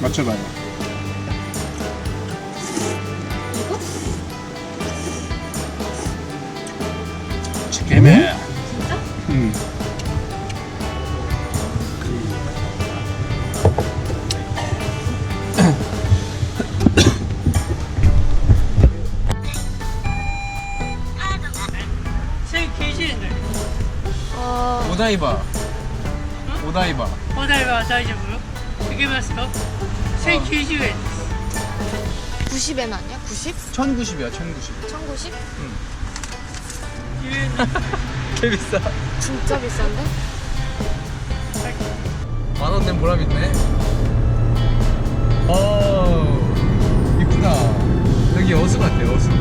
맞춰봐요. 치킨에. 진짜? 음. 제일 귀신들. 어. 오다이바. 오다이바. 호텔 와 사이즈 블루? けますか1090円 90엔 아니야? 90? 1090이야, 1090. 1090? 10円 개 비싸. 진짜 비싼데? 만 원 낸 보람 있네. 어, 이쁘다. 여기 여수 같아, 여수. 맞아요.